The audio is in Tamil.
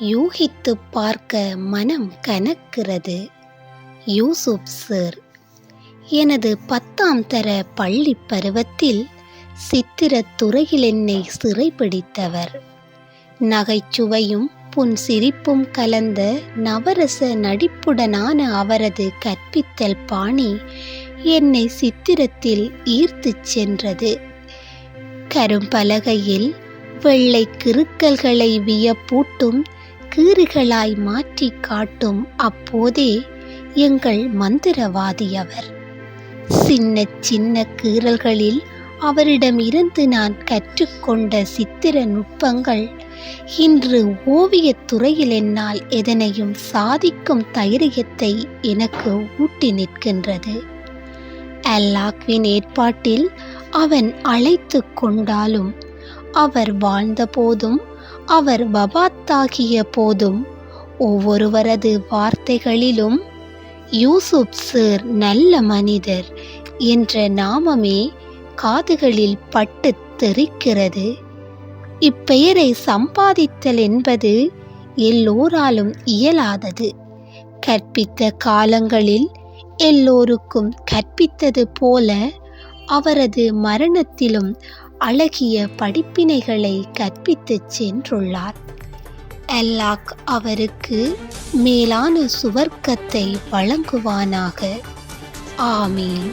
யூகித்துப் பார்க்க மனம் கனக்கிறது. யூசுப் சார் எனது பத்தாம் தர பள்ளி பருவத்தில் சித்திரத் துறையில் என்னை சிறைப்பிடித்தவர் நகைச்சுவையும் புன் சிரிப்பும் கலந்த நவரச நடிப்புடனான அவரது கற்பித்தல் பாணி என்னை சித்திரத்தில் ஈர்த்துச் சென்றது. கரும்பலகையில் வெள்ளை கிறுக்கல்களை வியப்பூட்டும் கீறுகளாய் மாற்றி காட்டும் அப்போதே எங்கள் மந்திரவாதி அவர் சின்ன சின்ன கீறல்களில் அவரிடம் இருந்து நான் கற்றுக்கொண்ட சித்திர நுட்பங்கள் இன்று ஓவியத் துறையில் என்னால் எதனையும் சாதிக்கும் தைரியத்தை எனக்கு ஊட்டி நிற்கின்றது. அல்லாக்வின் ஏற்பாட்டில் அவன் அழைத்து கொண்டாலும் அவர் வாழ்ந்தபோதும் அவர் வபாத்தாகிய போதும் ஒவ்வொருவரது வார்த்தைகளிலும் யூசுப் சார் நல்ல மனிதர் என்ற நாமமே காதுகளில் பட்டு தெரிக்கிறது. இப்பெயரை சம்பாதித்தல் என்பது எல்லோராலும் இயலாதது. கற்பித்த காலங்களில் எல்லோருக்கும் கற்பித்தது போல அவரது மரணத்திலும் அழகிய படிப்பினைகளை கற்பித்துச் சென்றுள்ளார். அல்லாக் அவருக்கு மேலான சுவர்க்கத்தை வழங்குவானாக. ஆமீன்.